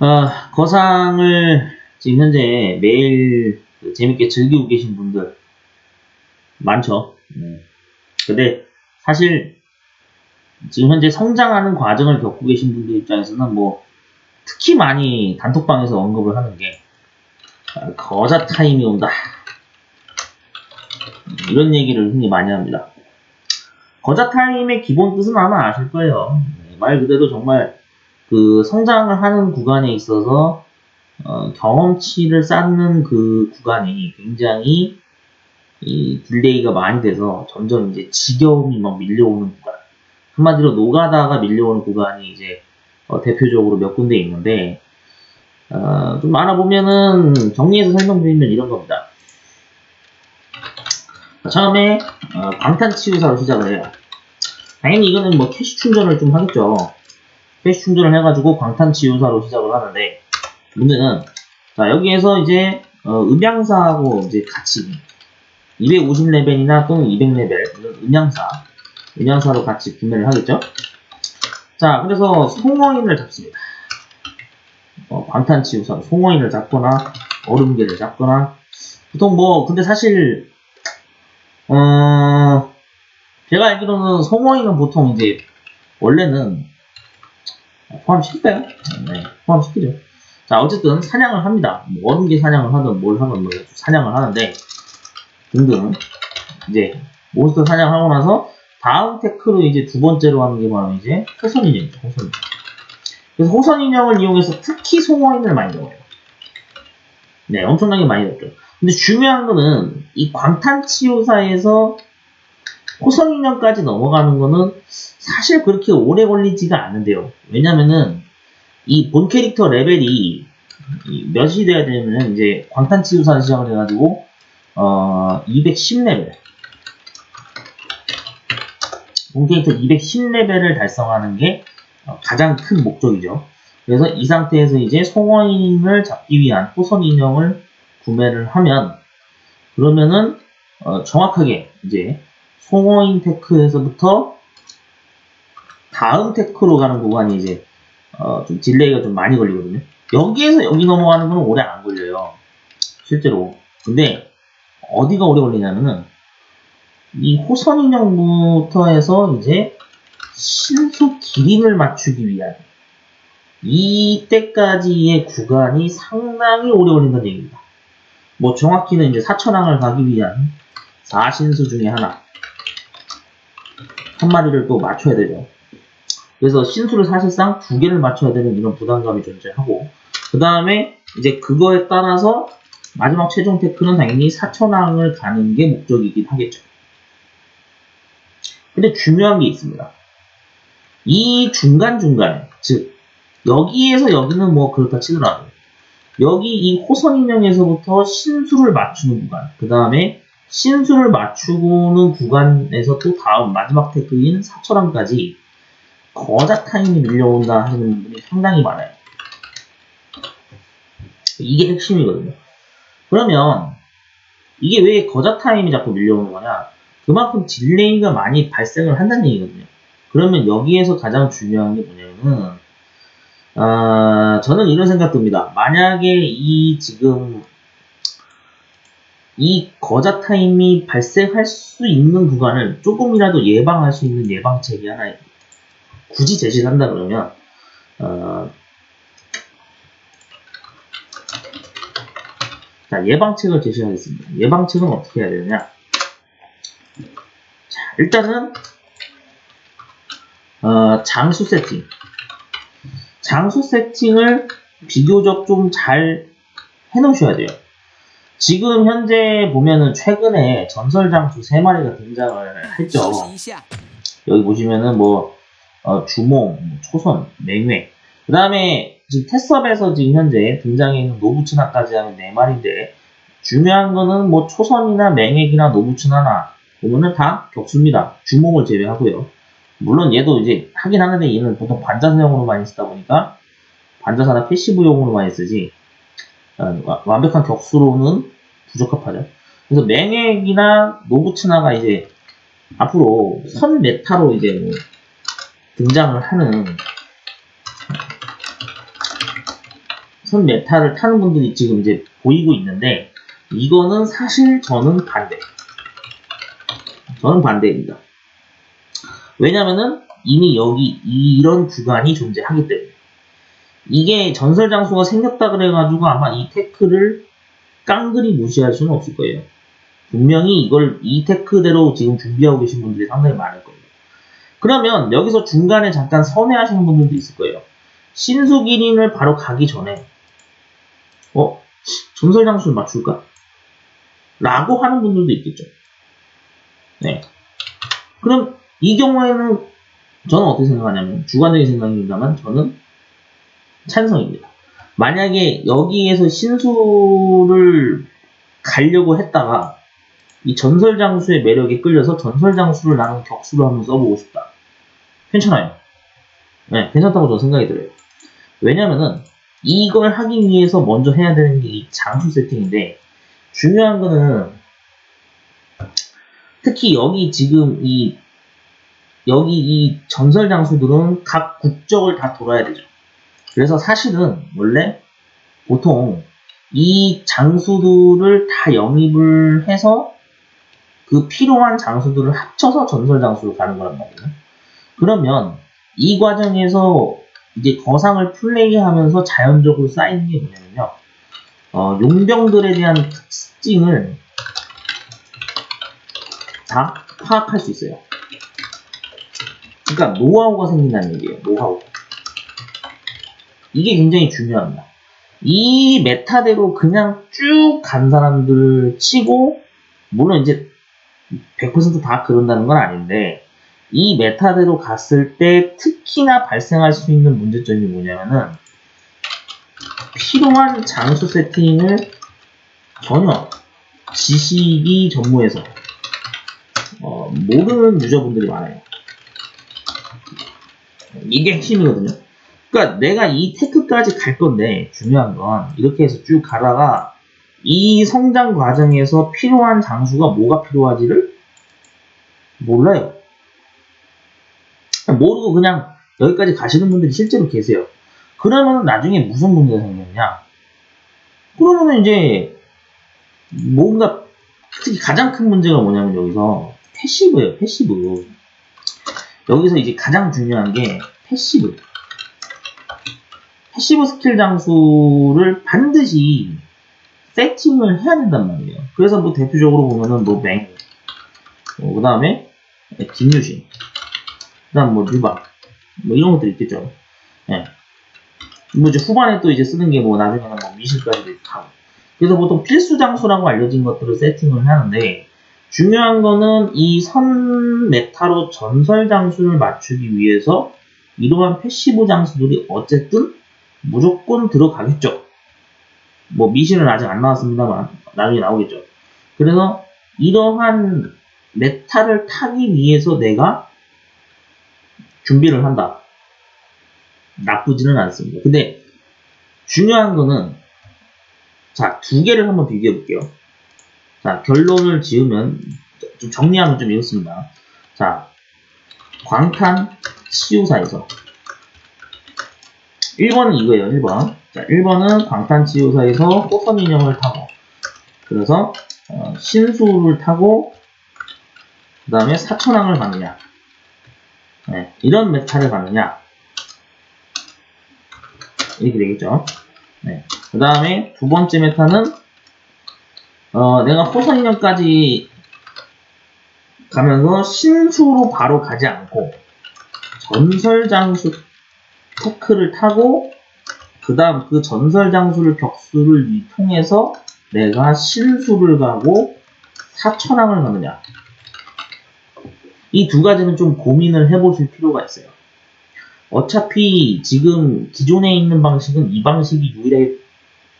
어, 거상을 지금 현재 매일 그 재밌게 즐기고 계신 분들 많죠. 음. 근데 사실 지금 현재 성장하는 과정을 겪고 계신 분들 입장에서는 뭐 특히 많이 단톡방에서 언급을 하는 게 아, 거자 타임이 온다. 이런 얘기를 흔히 많이 합니다. 거자 타임의 기본 뜻은 아마 아실 거예요. 네, 말 그대로 정말 그 성장을 하는 구간에 있어서 어, 경험치를 쌓는 그 구간이 굉장히 이 딜레이가 많이 돼서 점점 이제 지겨움이 막 밀려오는 구간. 한마디로 노가다가 밀려오는 구간이 이제 어, 대표적으로 몇 군데 있는데 어, 좀 알아보면은 정리해서 설명드리면 이런 겁니다. 처음에 어, 방탄 치유사로 시작을 해요. 당연히 이거는 뭐 캐시 충전을 좀 하겠죠. 캐시 충전을 해가지고 광탄치유사로 시작을 하는데 문제는 자 여기에서 이제 어, 음향사하고 이제 같이 250레벨이나 또는 200레벨 음향사 음향사로 같이 구매를 하겠죠. 자 그래서 송어인을 잡습니다. 어, 방탄치유사로 송어인을 잡거나 얼음개를 잡거나 보통 뭐 근데 사실 어 제가 알기로는 송어인은 보통 이제 원래는 포함시킬까요? 네, 포함시키죠. 자, 어쨌든 사냥을 합니다. 뭐 얼음개 사냥을 하든 뭘 하든 뭐 사냥을 하는데 등등 이제 몬스터 사냥을 하고 나서 다음 테크로 이제 두 번째로 하는 게 바로 이제 호선 인형이죠. 호선 인형. 그래서 호선 인형을 이용해서 특히 송어인을 많이 넣어요. 네, 엄청나게 많이 넣죠. 근데 중요한 거는 이 광탄치유사에서 호선 인형까지 넘어가는 거는 사실 그렇게 오래 걸리지가 않는데요. 왜냐면은 이 본 캐릭터 레벨이 이 몇이 돼야 되면 이제 광탄치유사 시작을 해가지고 어 210레벨 본 캐릭터 210레벨을 달성하는 게 어, 가장 큰 목적이죠. 그래서 이 상태에서 이제 송어인을 잡기 위한 호선 인형을 구매를 하면 그러면은 어, 정확하게 이제 송어인 테크에서부터 다음 테크로 가는 구간이 이제 어, 좀 딜레이가 좀 많이 걸리거든요. 여기에서 여기 넘어가는 건 오래 안 걸려요. 실제로. 근데 어디가 오래 걸리냐면은 이 호선 인형부터 해서 이제 신속 기린을 맞추기 위한 이때까지의 구간이 상당히 오래 걸린다는 얘기입니다. 뭐 정확히는 이제 사천왕을 가기 위한 사신수 중에 하나 한 마리를 또 맞춰야 되죠. 그래서 신수를 사실상 두 개를 맞춰야 되는 이런 부담감이 존재하고 그 다음에 이제 그거에 따라서 마지막 최종 테크는 당연히 사천왕을 가는 게 목적이긴 하겠죠. 근데 중요한 게 있습니다. 이 중간중간에 즉 여기에서 여기는 뭐 그렇다 치더라도 여기 이 호선 인형에서부터 신수를 맞추는 구간 그 다음에 신수를 맞추고는 구간에서 또 다음 마지막 테크인 사철함까지 거자 타임이 밀려온다 하시는 분이 상당히 많아요. 이게 핵심이거든요. 그러면 이게 왜 거자 타임이 자꾸 밀려오는 거냐? 그만큼 딜레이가 많이 발생을 한다는 얘기거든요. 그러면 여기에서 가장 중요한 게 뭐냐면은 아, 저는 이런 생각 듭니다. 만약에 이 지금 이 거자 타임이 발생할 수 있는 구간을 조금이라도 예방할 수 있는 예방책이 하나 굳이 제시를 한다 그러면 어, 자 예방책을 제시하겠습니다. 예방책은 어떻게 해야 되느냐? 자 일단은 어, 장수 세팅 장수 세팅을 비교적 좀 잘 해놓으셔야 돼요. 지금 현재 보면은 최근에 전설장수 3마리가 등장을 했죠. 여기 보시면은 뭐, 어, 주몽, 뭐 초선, 맹회. 그 다음에 지금 캐섭에서 지금 현재 등장해 있는 노부츠나까지 하면 4마리인데, 중요한 거는 뭐 초선이나 맹액이나 노부츠나나 보면은 다 격수입니다. 주몽을 제외하고요. 물론 얘도 이제 하긴 하는데 얘는 보통 반자사용으로 많이 쓰다 보니까 반자사나 패시브용으로 많이 쓰지 완벽한 격수로는 부적합하죠. 그래서 맹획이나 노부츠나가 이제 앞으로 선 메타로 이제 뭐 등장을 하는 선 메타를 타는 분들이 지금 이제 보이고 있는데 이거는 사실 저는 반대. 저는 반대입니다. 왜냐면은 이미 여기 이런 구간이 존재하기 때문에 이게 전설 장수가 생겼다 그래가지고 아마 이 테크를 깡그리 무시할 수는 없을 거예요. 분명히 이걸 이 테크대로 지금 준비하고 계신 분들이 상당히 많을 거예요. 그러면 여기서 중간에 잠깐 선회하시는 분들도 있을 거예요. 신수 기린을 바로 가기 전에 어 전설 장수를 맞출까? 라고 하는 분들도 있겠죠. 네. 그럼 이 경우에는 저는 어떻게 생각하냐면 주관적인 생각입니다만 저는 찬성입니다. 만약에 여기에서 신수를 가려고 했다가 이 전설 장수의 매력에 끌려서 전설 장수를 나는 격수로 한번 써보고 싶다. 괜찮아요. 네, 괜찮다고 저는 생각이 들어요. 왜냐면은 이걸 하기 위해서 먼저 해야 되는 게 이 장수 세팅인데 중요한 거는 특히 여기 지금 이 여기 이 전설 장수들은 각 국적을 다 돌아야 되죠. 그래서 사실은 원래 보통 이 장수들을 다 영입을 해서 그 필요한 장수들을 합쳐서 전설 장수로 가는 거란 말이에요. 그러면 이 과정에서 이제 거상을 플레이하면서 자연적으로 쌓이는 게 뭐냐면요. 어, 용병들에 대한 특징을 다 파악할 수 있어요. 그러니까 노하우가 생긴다는 얘기예요. 노하우. 이게 굉장히 중요합니다. 이 메타대로 그냥 쭉 간 사람들 치고 물론 이제 100%다 그런다는 건 아닌데 이 메타대로 갔을 때 특히나 발생할 수 있는 문제점이 뭐냐면은 필요한 장수 세팅을 전혀 지식이 전무해서 어, 모르는 유저분들이 많아요. 이게 핵심이거든요. 그러니까 내가 이 테크까지 갈 건데 중요한 건 이렇게 해서 쭉 가다가 이 성장 과정에서 필요한 장수가 뭐가 필요하지를 몰라요. 모르고 그냥 여기까지 가시는 분들이 실제로 계세요. 그러면 나중에 무슨 문제가 생겼냐? 그러면 이제 뭔가 특히 가장 큰 문제가 뭐냐면 여기서 패시브예요. 패시브. 여기서 이제 가장 중요한 게 패시브. 패시브 스킬 장수를 반드시 세팅을 해야 된단 말이에요. 그래서 뭐 대표적으로 보면은 뭐 맹, 어, 그 다음에 김유신, 그 다음 뭐 류박, 뭐 이런 것들이 있겠죠. 예. 뭐 이제 후반에 또 이제 쓰는 게 뭐 나중에는 뭐 미실까지도 있고. 그래서 보통 필수 장수라고 알려진 것들을 세팅을 하는데 중요한 거는 이 선 메타로 전설 장수를 맞추기 위해서 이러한 패시브 장수들이 어쨌든 무조건 들어가겠죠. 뭐 미신은 아직 안 나왔습니다만 나중에 나오겠죠. 그래서 이러한 메타를 타기 위해서 내가 준비를 한다. 나쁘지는 않습니다. 근데 중요한 거는 자, 두 개를 한번 비교해 볼게요. 자, 결론을 지으면 좀 정리하면 좀 이렇습니다. 자, 광탄 치유사에서 1번은 이거예요. 1번. 자, 1번은 광탄 치유사에서 호선 인형을 타고 그래서 어, 신수를 타고 그 다음에 사천왕을 가느냐 네, 이런 메타를 가느냐 이렇게 되겠죠. 네. 그 다음에 두 번째 메타는 어, 내가 호선 인형까지 가면서 신수로 바로 가지 않고 전설 장수 테크를 타고 그 다음 그 전설 장수를 격수를 통해서 내가 신수를 가고 사천왕을 가느냐 이 두 가지는 좀 고민을 해보실 필요가 있어요. 어차피 지금 기존에 있는 방식은 이 방식이 유일하게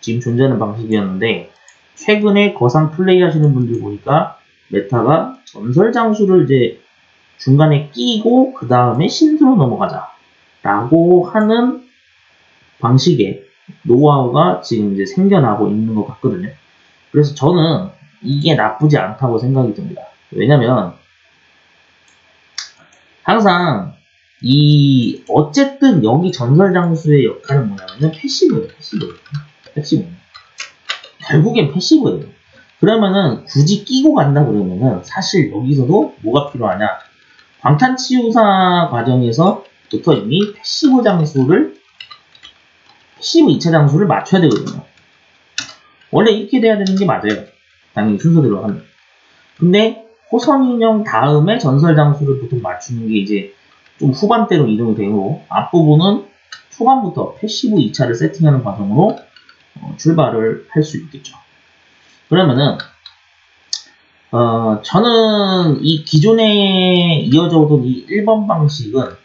지금 존재하는 방식이었는데 최근에 거상 플레이 하시는 분들 보니까 메타가 전설 장수를 이제 중간에 끼고 그 다음에 신수로 넘어가자 라고 하는 방식의 노하우가 지금 이제 생겨나고 있는 것 같거든요. 그래서 저는 이게 나쁘지 않다고 생각이 듭니다. 왜냐면 항상 이 어쨌든 여기 전설 장수의 역할은 뭐냐면요. 패시브예요 패시브. 패시브. 결국엔 패시브예요. 그러면은 굳이 끼고 간다 그러면은 사실 여기서도 뭐가 필요하냐? 광탄치유사 과정에서 이미 패시브 장수를 패시브 2차 장수를 맞춰야 되거든요. 원래 이렇게 돼야 되는 게 맞아요. 당연히 순서대로 하면. 근데 호선 인형 다음에 전설 장수를 보통 맞추는 게 이제 좀 후반대로 이동이 되고 앞부분은 초반부터 패시브 2차를 세팅하는 과정으로 어, 출발을 할 수 있겠죠. 그러면은 어, 저는 이 기존에 이어져 오던 이 1번 방식은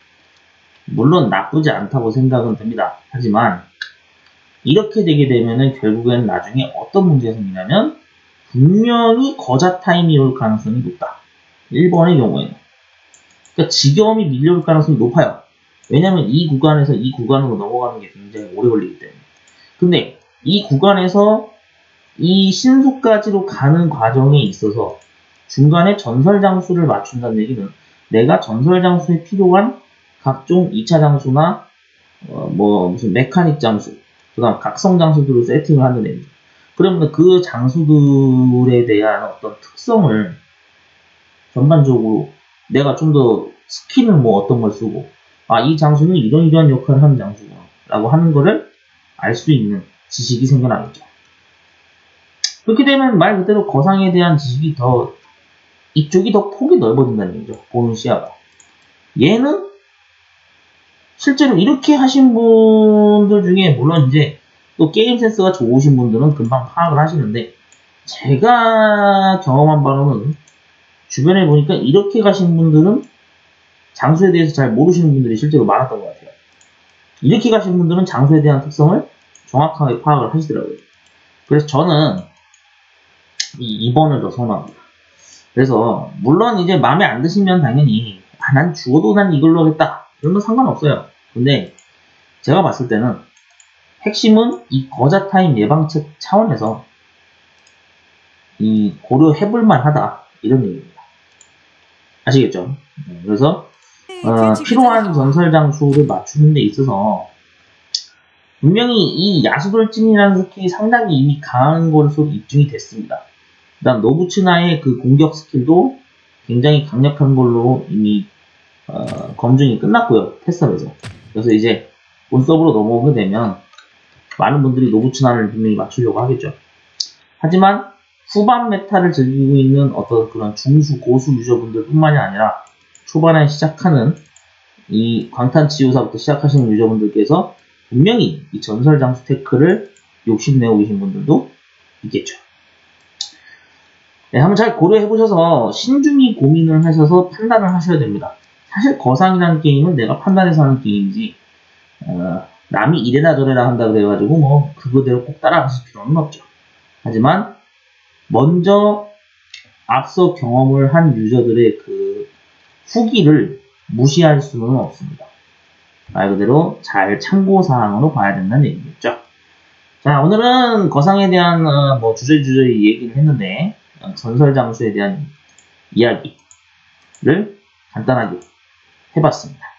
물론 나쁘지 않다고 생각은 듭니다. 하지만 이렇게 되게 되면은 결국엔 나중에 어떤 문제가 생기냐면 분명히 거자 타임이 올 가능성이 높다. 1번의 경우에는. 그러니까 지겸이 밀려올 가능성이 높아요. 왜냐면 이 구간에서 이 구간으로 넘어가는 게 굉장히 오래 걸리기 때문에. 근데 이 구간에서 이 신수까지로 가는 과정에 있어서 중간에 전설 장수를 맞춘다는 얘기는 내가 전설 장수에 필요한 각종 2차 장수나 어, 뭐 무슨 메카닉 장수, 그다음 각성 장수들을 세팅을 하는 애입니다. 그러면 그 장수들에 대한 어떤 특성을 전반적으로 내가 좀 더 스킬은 뭐 어떤 걸 쓰고 아 이 장수는 이런 이러한 역할을 하는 장수구나 라고 하는 거를 알 수 있는 지식이 생겨나겠죠. 그렇게 되면 말 그대로 거상에 대한 지식이 더 이쪽이 더 폭이 넓어진다는 얘기죠. 보는 시야가. 얘는 실제로 이렇게 하신 분들 중에 물론 이제 또 게임 센스가 좋으신 분들은 금방 파악을 하시는데 제가 경험한 바로는 주변에 보니까 이렇게 가신 분들은 장수에 대해서 잘 모르시는 분들이 실제로 많았던 것 같아요. 이렇게 가신 분들은 장수에 대한 특성을 정확하게 파악을 하시더라고요. 그래서 저는 이 2번을 더 선호합니다. 그래서 물론 이제 마음에 안 드시면 당연히 아, 난 죽어도 난 이걸로 하겠다. 그러면 상관없어요. 근데 제가 봤을 때는 핵심은 이 거자 타임 예방책 차원에서 이 고려해볼만 하다. 이런 얘기입니다. 아시겠죠? 네, 그래서 어, 필요한 전설 장수를 맞추는 데 있어서 분명히 이 야수돌진이라는 스킬이 상당히 이미 강한 것으로 입증이 됐습니다. 그다음 노부츠나의 그 공격 스킬도 굉장히 강력한 걸로 이미 어, 검증이 끝났고요 테스트에서 그래서 이제 본서브로 넘어오게 되면 많은 분들이 노부츠나를 분명히 맞추려고 하겠죠. 하지만 후반 메타를 즐기고 있는 어떤 그런 중수 고수 유저분들 뿐만이 아니라 초반에 시작하는 이 광탄치유사부터 시작하시는 유저분들께서 분명히 이 전설 장수 테크를 욕심내고 계신 분들도 있겠죠. 네, 한번 잘 고려해 보셔서 신중히 고민을 하셔서 판단을 하셔야 됩니다. 사실 거상이라는 게임은 내가 판단해서 하는 게임이지 어, 남이 이래라 저래라 한다 그래가지고 뭐 그거대로 꼭 따라가실 필요는 없죠. 하지만 먼저 앞서 경험을 한 유저들의 그 후기를 무시할 수는 없습니다. 말 그대로 잘 참고사항으로 봐야 된다는 얘기겠죠. 자, 오늘은 거상에 대한 어, 뭐 주저주저히 얘기를 했는데 어, 전설 장수에 대한 이야기를 간단하게 해봤습니다.